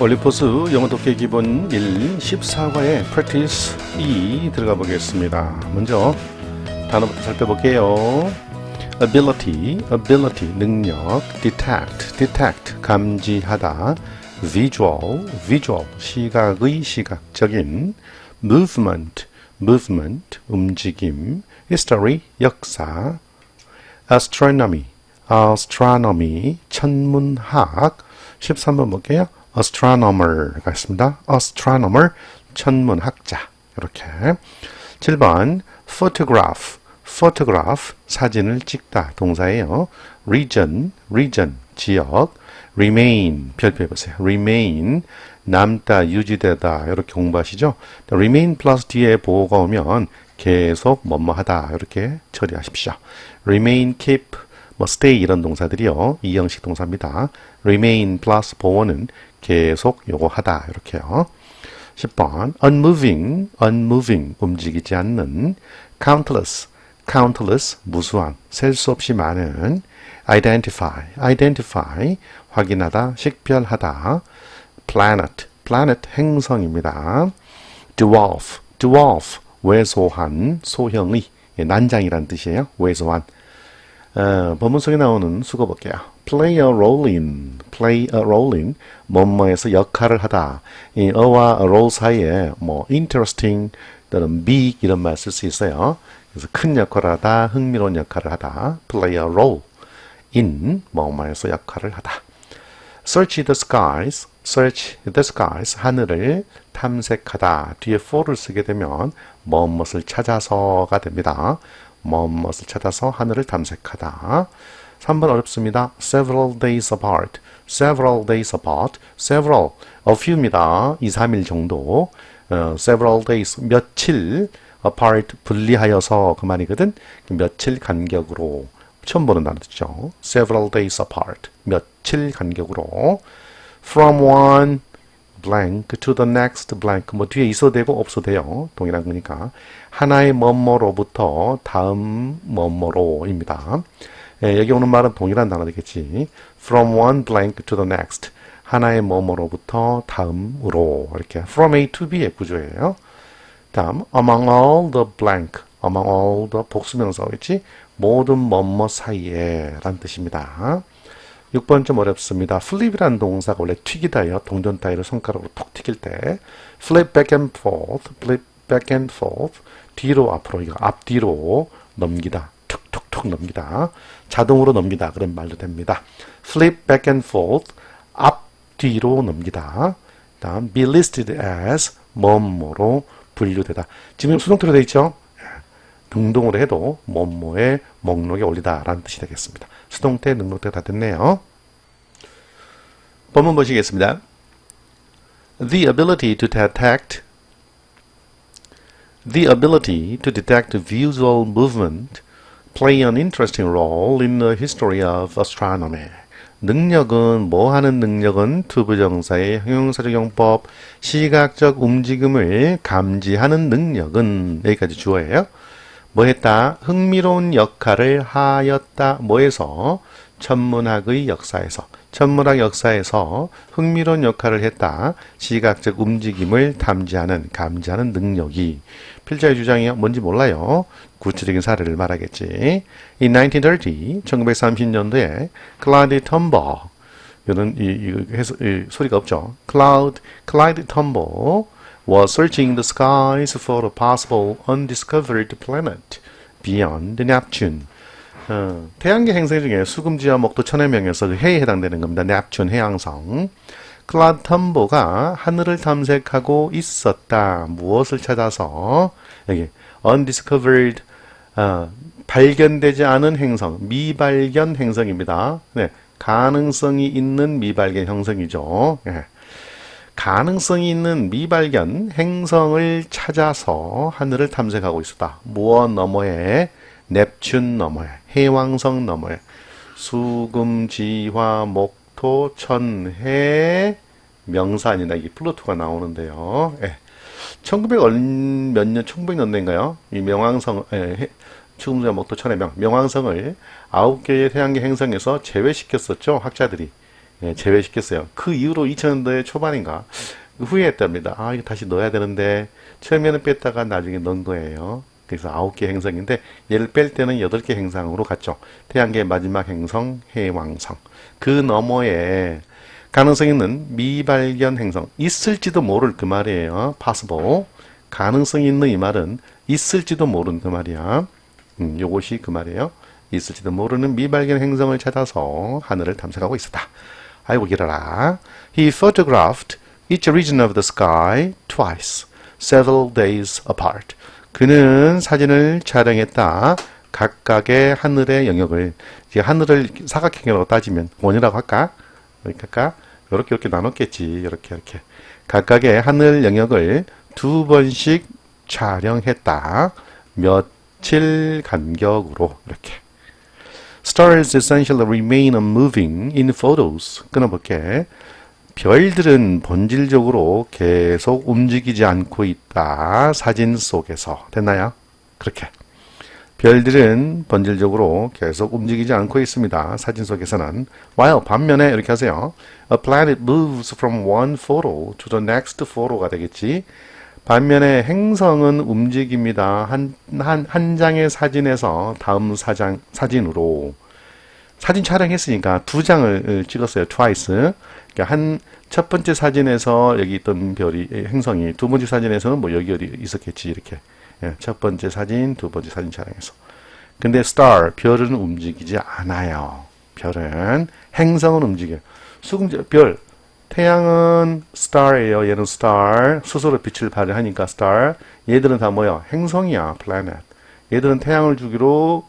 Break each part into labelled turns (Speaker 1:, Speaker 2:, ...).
Speaker 1: 올리포스 영어 독해 기본 1 14과의 practice 2 들어가 보겠습니다. 먼저 단어부터 살펴볼게요. ability, ability, 능력, detect, detect, 감지하다, visual, visual, 시각의 시각적인, movement, movement, 움직임, history, 역사, astronomy, astronomy, 천문학, 13번 볼게요. astronomer가 있습니다. astronomer, 천문학자. 이렇게. 7번 photograph, photograph, 사진을 찍다. 동사예요. region, region, 지역. remain, 별표 해보세요. remain, 남다, 유지되다. 이렇게 공부하시죠. remain 플러스 뒤에 보호가 오면 계속 뭐뭐하다. 이렇게 처리하십시오. remain, keep, 뭐 stay 이런 동사들이요. 이 형식 동사입니다. remain 플러스 보호는 계속 요거 하다 이렇게요. 10번 unmoving, unmoving 움직이지 않는 countless, countless 무수한 셀 수 없이 많은 identify, identify 확인하다, 식별하다 planet, planet 행성입니다. dwarf, dwarf 왜소한, 소형의 예, 난장이란 뜻이에요. 왜소한 어, 본문 속에 나오는 수거 볼게요. play a role in, play a role in, 뭐뭐에서 역할을 하다. 이 어와 role 사이에 뭐 interesting 또는 big 이런 말 쓸 수 있어요. 그래서 큰 역할을 하다, 흥미로운 역할을 하다. play a role in, 뭐뭐에서 역할을 하다. search the skies, search the skies, 하늘을 탐색하다. 뒤에 for를 쓰게 되면 뭐뭇을 찾아서가 됩니다. 뭐뭇을 찾아서 하늘을 탐색하다. 3번 어렵습니다. several days apart, several days apart, several, a few입니다. 2, 3일 정도. 어, several days, 며칠 apart, 분리하여서 그 말이거든. 며칠 간격으로. 처음 보는 단어죠. several days apart, 며칠 간격으로. from one blank to the next blank 뭐 뒤에 있어도 되고 없어도 돼요. 동일한 거니까 하나의 뭐뭐로부터 다음 뭐뭐로입니다. 예, 여기 오는 말은 동일한 단어 되겠지. from one blank to the next 하나의 뭐뭐로부터 다음으로 이렇게 from A to B의 구조예요. 다음 among all the blank among all the 복수명사겠지 모든 뭐뭐 사이에 라는 뜻입니다. 6번 좀 어렵습니다. flip이라는 동사가 원래 튀기다예요. 동전 따위를 손가락으로 톡 튀길 때 flip back and forth, flip back and forth 뒤로 앞으로 이거 앞뒤로 넘기다. 툭툭툭 넘기다. 자동으로 넘기다. 그런 말도 됩니다. flip back and forth 앞뒤로 넘기다. 다음 be listed as 뭐뭐로 분류되다. 지금 수동태로 되어 있죠? 등동으로 해도 뭐뭐의 목록에 올리다라는 뜻이 되겠습니다. 수동태, 능동태 다 됐네요. 본문 보시겠습니다. The ability to detect The ability to detect visual movement play an interesting role in the history of astronomy. 능력은 뭐 하는 능력은 투부정사의 형용사적 용법 시각적 움직임을 감지하는 능력은 여기까지 주어예요. 뭐 했다? 흥미로운 역할을 하였다. 뭐에서? 천문학의 역사에서. 천문학 역사에서 흥미로운 역할을 했다. 시각적 움직임을 탐지하는, 감지하는 능력이. 필자의 주장이 뭔지 몰라요. 구체적인 사례를 말하겠지. In 1930, 1930년도에 클라우드 텀버, 이런 이, 이, 해서, 이 소리가 없죠. 클라우드, 클라우드 텀버 was searching the skies for a possible undiscovered planet beyond Neptune. 어, 태양계 행성 중에 수금지와 목도 천의 명에서 그 해에 해당되는 겁니다. 넵튠 해양성. 클라드 텀보가 하늘을 탐색하고 있었다. 무엇을 찾아서 여기 undiscovered 어, 발견되지 않은 행성, 미발견 행성입니다. 네, 가능성이 있는 미발견 행성이죠. 예. 가능성이 있는 미발견 행성을 찾아서 하늘을 탐색하고 있었다. 무엇 너머에 넵튠 너머에 해왕성 너머에 수금 지화 목토 천해 명산이나 이게 플루토가 나오는데요. 예. 1900몇 년, 1900년대인가요? 이 명왕성, 예, 수금지화 목토 천해 명, 명왕성을 아홉 개의 태양계 행성에서 제외시켰었죠. 학자들이. 예, 제외시켰어요. 그 이후로 2000년대 초반인가 후회했답니다. 아 이거 다시 넣어야 되는데 처음에는 뺐다가 나중에 넣은 거예요. 그래서 아홉 개 행성인데 얘를 뺄 때는 여덟 개 행성으로 갔죠. 태양계의 마지막 행성 해왕성. 그 너머에 가능성 있는 미발견 행성 있을지도 모를 그 말이에요. possible. 가능성 있는 이 말은 있을지도 모르는 그 말이야. 음, 요것이 그 말이에요. 있을지도 모르는 미발견 행성을 찾아서 하늘을 탐색하고 있었다. 아이고 길어라. He photographed each region of the sky twice, several days apart. 그는 사진을 촬영했다. 각각의 하늘의 영역을 이제 하늘을 사각형으로 따지면 원이라고 할까? 이렇게 할까? 이렇게 이렇게 나눴겠지. 이렇게 이렇게 각각의 하늘 영역을 두 번씩 촬영했다. 며칠 간격으로 이렇게. Stars essentially remain unmoving in photos. 끊어볼게. 별들은 본질적으로 계속 움직이지 않고 있다. 사진 속에서. 됐나요? 그렇게. 별들은 본질적으로 계속 움직이지 않고 있습니다. 사진 속에서는. while 반면에 이렇게 하세요. A planet moves from one photo to the next photo가 되겠지. 반면에 행성은 움직입니다. 한, 한, 한 장의 사진에서 다음 사장, 사진으로. 사진 촬영했으니까 두 장을 찍었어요. twice. 그러니까 한 첫 번째 사진에서 여기 있던 별이 행성이 두 번째 사진에서는 뭐 여기 어디 있었겠지 이렇게. 예, 첫 번째 사진, 두 번째 사진 촬영해서. 근데 star 별은 움직이지 않아요. 별은 행성은 움직여요. 수금제 별 태양은 star예요. 얘는 star 스스로 빛을 발휘하니까 star. 얘들은 다 뭐야? 행성이야. planet. 얘들은 태양을 주기로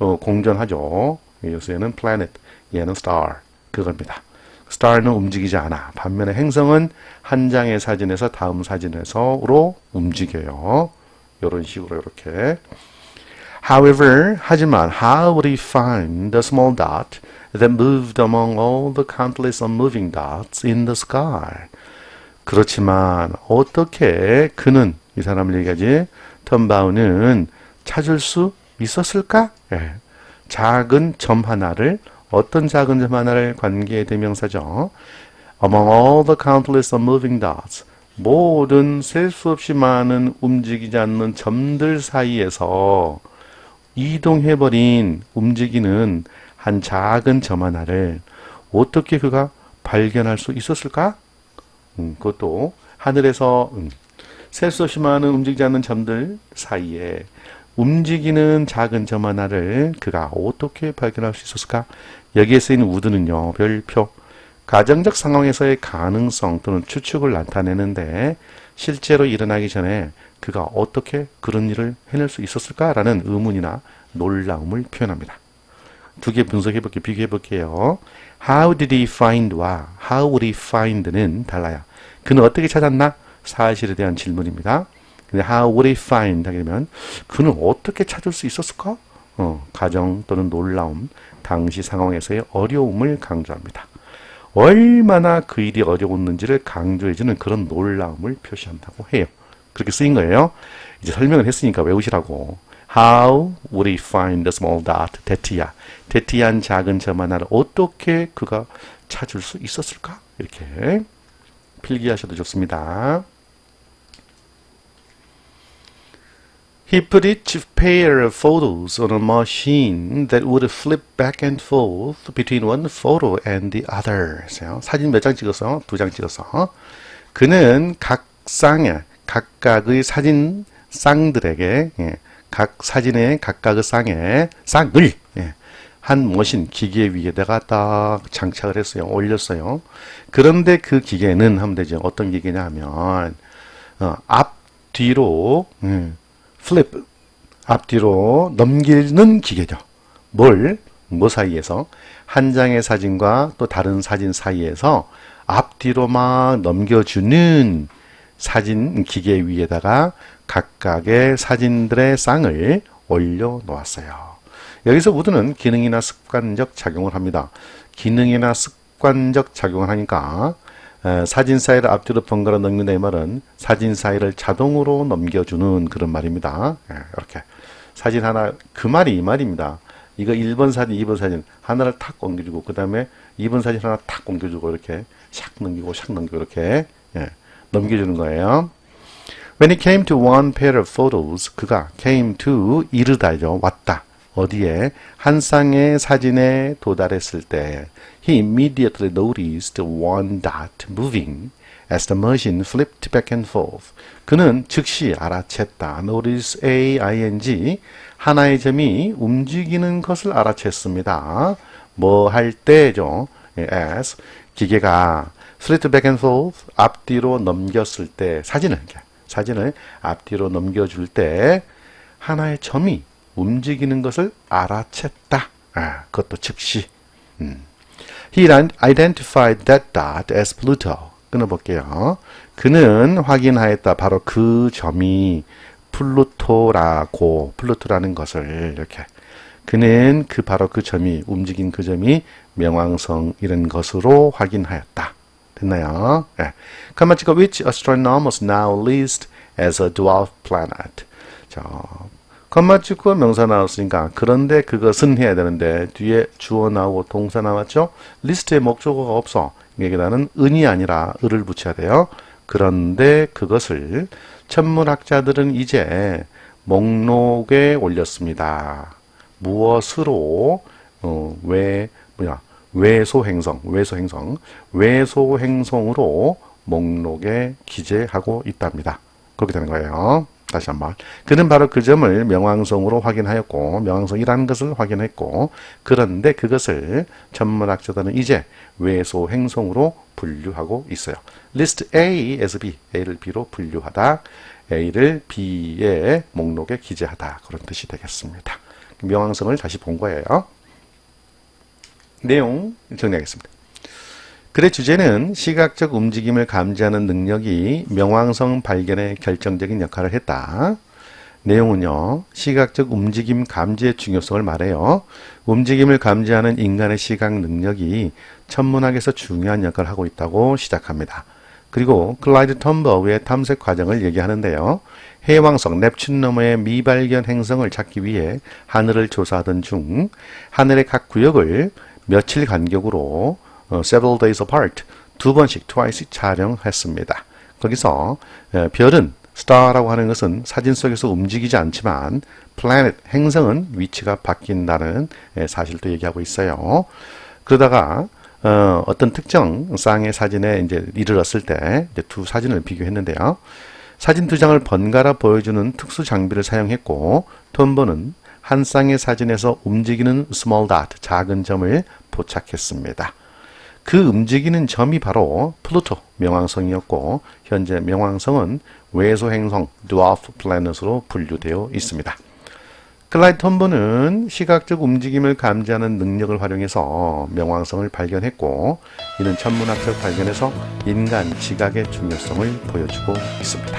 Speaker 1: 어, 공전하죠. 얘는 planet, 얘는 star 그겁니다. star는 움직이지 않아. 반면에 행성은 한 장의 사진에서 다음 사진에서로 움직여요. 이런 식으로 이렇게. However, 하지만 how would he find the small dot that moved among all the countless unmoving dots in the sky? 그렇지만 어떻게 그는 이 사람을 얘기하지 턴바우는 찾을 수 있었을까? 예. 작은 점 하나를 어떤 작은 점 하나를 관계 대명사죠. Among all the countless unmoving dots 모든 셀 수 없이 많은 움직이지 않는 점들 사이에서 이동해버린 움직이는 한 작은 점 하나를 어떻게 그가 발견할 수 있었을까? 음, 그것도 하늘에서 음, 셀수 없이 많은 움직이지 않는 점들 사이에 움직이는 작은 점 하나를 그가 어떻게 발견할 수 있었을까? 여기에 쓰인 우드는요, 별표, 가정적 상황에서의 가능성 또는 추측을 나타내는데 실제로 일어나기 전에 그가 어떻게 그런 일을 해낼 수 있었을까라는 의문이나 놀라움을 표현합니다. 두 개 분석해 볼게요. 비교해 볼게요. How did he find와 How would he find는 달라요. 그는 어떻게 찾았나? 사실에 대한 질문입니다. 근데 How would he find 하게 되면 그는 어떻게 찾을 수 있었을까? 어, 가정 또는 놀라움, 당시 상황에서의 어려움을 강조합니다. 얼마나 그 일이 어려웠는지를 강조해주는 그런 놀라움을 표시한다고 해요. 그렇게 쓰인 거예요. 이제 설명을 했으니까 외우시라고. How would he find the small dot? 데티아. 데티한 작은 점 하나를 어떻게 그가 찾을 수 있었을까? 이렇게 필기하셔도 좋습니다. He put each pair of photos on a machine that would flip back and forth between one photo and the other. 사진 몇 장 찍었어? 두 장 찍었어. 그는 각 쌍에 각각의 사진 쌍들에게 예, 각 사진의 각각의 쌍에 쌍을 예, 한 머신 기계 위에다가 딱 장착을 했어요. 올렸어요. 그런데 그 기계는 하면 되죠. 어떤 기계냐 하면 어, 앞 뒤로 예, 플립 앞뒤로 넘기는 기계죠. 뭘? 뭐 사이에서? 한 장의 사진과 또 다른 사진 사이에서 앞뒤로 막 넘겨주는 사진 기계 위에다가 각각의 사진들의 쌍을 올려 놓았어요. 여기서 우드는 기능이나 습관적 작용을 합니다. 기능이나 습관적 작용을 하니까 사진 사이를 앞뒤로 번갈아 넘긴다 이 말은 사진 사이를 자동으로 넘겨주는 그런 말입니다. 이렇게 사진 하나 그 말이 이 말입니다. 이거 1번 사진, 2번 사진 하나를 탁 옮겨주고 그 다음에 이분 사진 하나 탁 옮겨주고 이렇게 샥 넘기고 샥 넘기고 이렇게 예, 넘겨주는 거예요. When he came to one pair of photos, 그가 came to 이르다죠. 왔다. 어디에 한 쌍의 사진에 도달했을 때 he immediately noticed one dot moving as the machine flipped back and forth. 그는 즉시 알아챘다. notice a ing 하나의 점이 움직이는 것을 알아챘습니다. 뭐 할 때죠. 예, as 기계가 flip back and forth 앞뒤로 넘겼을 때 사진을 사진을 앞뒤로 넘겨줄 때 하나의 점이 움직이는 것을 알아챘다. 아, 그것도 즉시. 음. He identified that dot as Pluto. 끊어볼게요. 그는 확인하였다. 바로 그 점이 플루토라고, 플루토라는 것을 이렇게. 그는 그 바로 그 점이 움직인 그 점이 명왕성이라는 것으로 확인하였다. 됐나요? 예. 가마치가 which astronomers now list as a dwarf planet. 자, 건마치고 명사 나왔으니까 그런데 그것은 해야 되는데 뒤에 주어 나오고 동사 나왔죠? 리스트에 목적어가 없어. 여기다는 은이 아니라 을을 붙여야 돼요. 그런데 그것을 천문학자들은 이제 목록에 올렸습니다. 무엇으로 어, 왜 뭐야 외소 행성 외소 행성 외소 행성으로 목록에 기재하고 있답니다. 그렇게 되는 거예요. 다시 한번 그는 바로 그 점을 명왕성으로 확인하였고 명왕성이라는 것을 확인했고 그런데 그것을 천문학자들은 이제 외소 행성으로 분류하고 있어요. 리스트 A에서 B, A를 B로 분류하다, A를 B의 목록에 기재하다 그런 뜻이 되겠습니다. 명왕성을 다시 본 거예요. 내용 정리하겠습니다. 글의 주제는 시각적 움직임을 감지하는 능력이 명왕성 발견에 결정적인 역할을 했다. 내용은요, 시각적 움직임 감지의 중요성을 말해요. 움직임을 감지하는 인간의 시각 능력이 천문학에서 중요한 역할을 하고 있다고 시작합니다. 그리고 클라이드 텀버의 탐색 과정을 얘기하는데요. 해왕성 넵튠 너머의 미발견 행성을 찾기 위해 하늘을 조사하던 중 하늘의 각 구역을 며칠 간격으로 어, several days apart 두 번씩 twice 촬영했습니다. 거기서 에, 별은 star라고 하는 것은 사진 속에서 움직이지 않지만 planet 행성은 위치가 바뀐다는 에, 사실도 얘기하고 있어요. 그러다가 어, 어떤 특정 쌍의 사진에 이제 이르렀을 때 두 사진을 비교했는데요. 사진 두 장을 번갈아 보여주는 특수 장비를 사용했고 톰버는 한 쌍의 사진에서 움직이는 small dot 작은 점을 포착했습니다. 그 움직이는 점이 바로 플루토 명왕성이었고 현재 명왕성은 외소 행성 드와프 플래닛으로 분류되어 있습니다. 클라이드 톰버는 시각적 움직임을 감지하는 능력을 활용해서 명왕성을 발견했고 이는 천문학적 발견에서 인간 지각의 중요성을 보여주고 있습니다.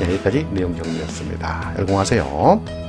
Speaker 1: 네, 여기까지 내용 정리였습니다. 열공하세요.